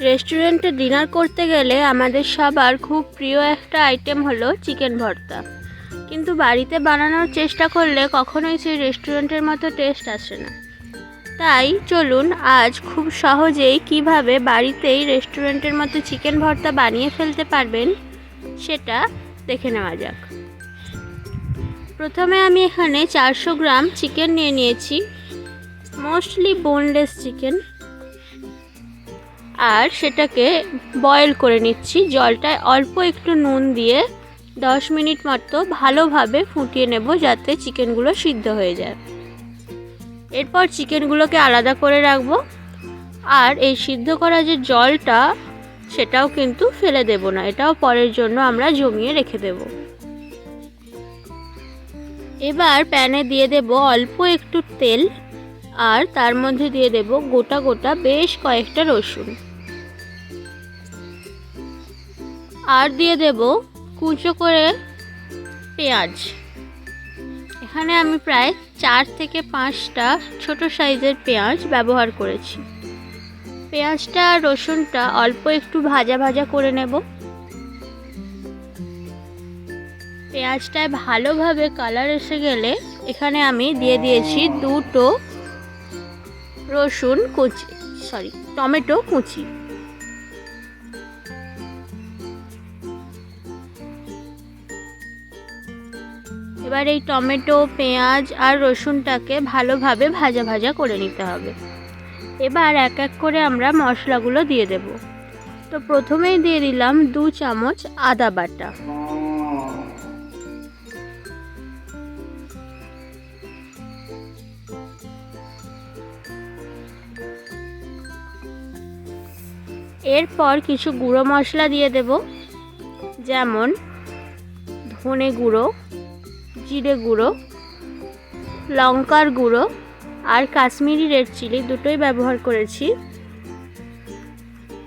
রেস্টুরেন্টে ডিনার করতে গেলে আমাদের সবার খুব প্রিয় একটা আইটেম হলো চিকেন ভর্তা। কিন্তু বাড়িতে বানানোর চেষ্টা করলে কখনোই সেই রেস্টুরেন্টের মতো টেস্ট আসে না। তাই চলুন আজ খুব সহজেই কীভাবে বাড়িতেই রেস্টুরেন্টের মতো চিকেন ভর্তা বানিয়ে ফেলতে পারবেন সেটা দেখে নেওয়া যাক। প্রথমে আমি এখানে চারশো গ্রাম চিকেন নিয়ে নিয়েছি। মোস্টলি বোনলেস চিকেন আর সেটাকে বয়েল করে নিচ্ছি। জলটায় অল্প একটু নুন দিয়ে দশ মিনিট মতো ভালোভাবে ফুটিয়ে নেব যাতে চিকেনগুলো সিদ্ধ হয়ে যায়। এরপর চিকেনগুলোকে আলাদা করে রাখব। আর এই সিদ্ধ করা যে জলটা, সেটাও কিন্তু ফেলে দেব না। এটাও পরের জন্য আমরা জমিয়ে রেখে দেব। এবার প্যানে দিয়ে দেব অল্প একটু তেল। আর তার মধ্যে দিয়ে দেব গোটা গোটা বেশ কয়েকটা রসুন। আর দিয়ে দেব কুচো করে পেঁয়াজ। এখানে আমি প্রায় চার থেকে পাঁচটা ছোট সাইজের পেঁয়াজ ব্যবহার করেছি। পেঁয়াজটা আর রসুনটা অল্প একটু ভাজা ভাজা করে নেব। পেঁয়াজটায় ভালোভাবে কালার এসে গেলে এখানে আমি দিয়ে দিয়েছি দুটো রসুন কুচি সরি টমেটো কুচি। এবার এই টমেটো, পেঁয়াজ আর রসুনটাকে ভালোভাবে ভাজা ভাজা করে নিতে হবে। এবার এক এক করে আমরা মশলাগুলো দিয়ে দেব। তো প্রথমেই দিয়ে দিলাম দু চামচ আদা বাটা। এরপর কিছু গুঁড়ো মশলা দিয়ে দেব। যেমন ধনে গুঁড়ো জিরে গুঁড়ো, লঙ্কার গুঁড়ো আর কাশ্মীরি রেড চিলি দুটোই ব্যবহার করেছি।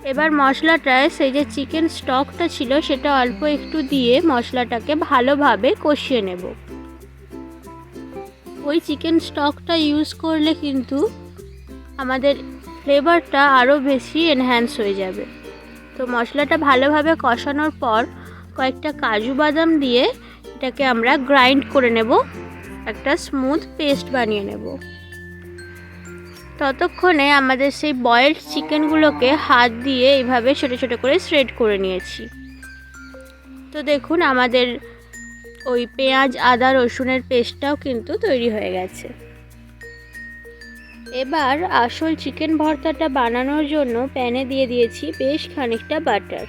এবার মশলাটায় সেই যে চিকেন স্টকটা ছিল সেটা অল্প একটু দিয়ে মশলাটাকে ভালোভাবে কষিয়ে নেব। ওই চিকেন স্টকটা ইউজ করলে কিন্তু আমাদের ফ্লেভারটা আরও বেশি এনহ্যান্স হয়ে যাবে। তো মশলাটা ভালোভাবে কষানোর পর কয়েকটা কাজু বাদাম দিয়ে এটাকে আমরা গ্রাইন্ড করে নেব, একটা স্মুথ পেস্ট বানিয়ে নেব। ততক্ষণে আমাদের সেই বয়েলড চিকেনগুলোকে হাত দিয়ে এইভাবে ছোটো ছোটো করে শ্রেড করে নিয়েছি। তো দেখুন, আমাদের ওই পেঁয়াজ, আদা, রসুনের পেস্টটাও কিন্তু তৈরি হয়ে গেছে। এবার আসল চিকেন ভর্তাটা বানানোর জন্য প্যানে দিয়ে দিয়েছি বেশ খানিকটা বাটার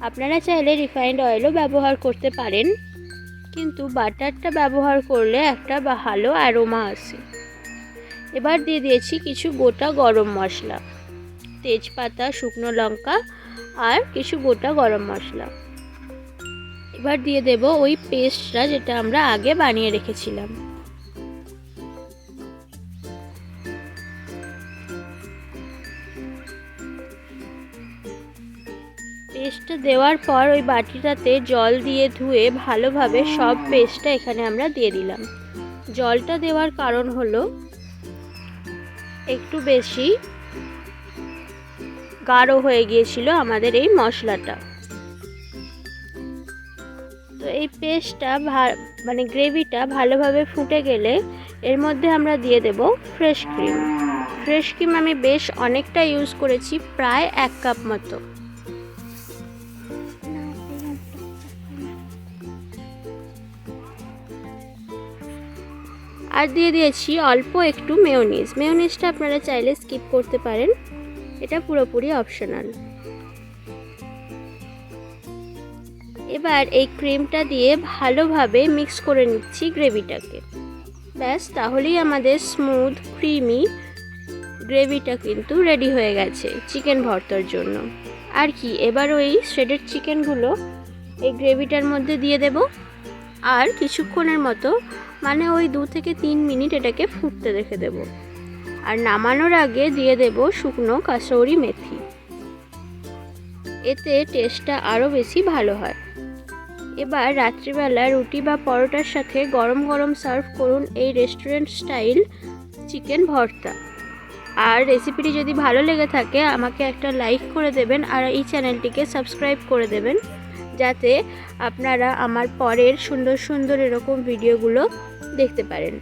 আপনারা চাইলে রিফাইন্ড অয়েলও ব্যবহার করতে পারেন। কিন্তু বাটারটা ব্যবহার করলে একটা ভালো অ্যারোমা আসে। এবার দিয়ে দিয়েছি কিছু গোটা গরম মশলা, তেজপাতা, শুকনো লঙ্কা আর কিছু গোটা গরম মশলা। এবার দিয়ে দেব ওই পেস্টটা যেটা আমরা আগে বানিয়ে রেখেছিলাম। পেস্টটা দেওয়ার পর ওই বাটিটাতে জল দিয়ে ধুয়ে ভালোভাবে সব পেস্টটা এখানে আমরা দিয়ে দিলাম। জলটা দেওয়ার কারণ হলো, একটু বেশি গাঢ় হয়ে গিয়েছিল আমাদের এই মশলাটা। তো এই পেস্টটা মানে গ্রেভিটা ভালোভাবে ফুটে গেলে এর মধ্যে আমরা দিয়ে দেব ফ্রেশ ক্রিম। ফ্রেশ ক্রিম আমি বেশ অনেকটা ইউজ করেছি, প্রায় এক কাপ মতো। আর দিয়ে দিয়েছি অল্প একটু মেয়োনিজ। মেয়োনিজটা আপনারা চাইলে স্কিপ করতে পারেন। এটা পুরোপুরি অপশনাল এবার এই ক্রিমটা দিয়ে ভালোভাবে মিক্স করে নিচ্ছি গ্রেভিটাকে। ব্যাস, তাহলেই আমাদের স্মুথ ক্রিমি গ্রেভিটা কিন্তু রেডি হয়ে গেছে চিকেন ভর্তার জন্য। আর কি, এবার ওই শ্রেডেড চিকেনগুলো এই গ্রেভিটার মধ্যে দিয়ে দেব। আর কিছুক্ষণের মতো মানে ওই দু থেকে তিন মিনিট এটাকে ফুটতে রেখে দেব। আর নামানোর আগে দিয়ে দেব শুকনো কাসৌরি মেথি। এতে টেস্টটা আরও বেশি ভালো হয়। এবার রাত্রিবেলা রুটি বা পরোটার সাথে গরম গরম সার্ভ করুন এই রেস্টুরেন্ট স্টাইল চিকেন ভর্তা। আর রেসিপিটি যদি ভালো লেগে থাকে, আমাকে একটা লাইক করে দেবেন আর এই চ্যানেলটিকে সাবস্ক্রাইব করে দেবেন। যাতে আপনারা আমার পরের সুন্দর সুন্দর এরকম ভিডিওগুলো দেখতে পারেন।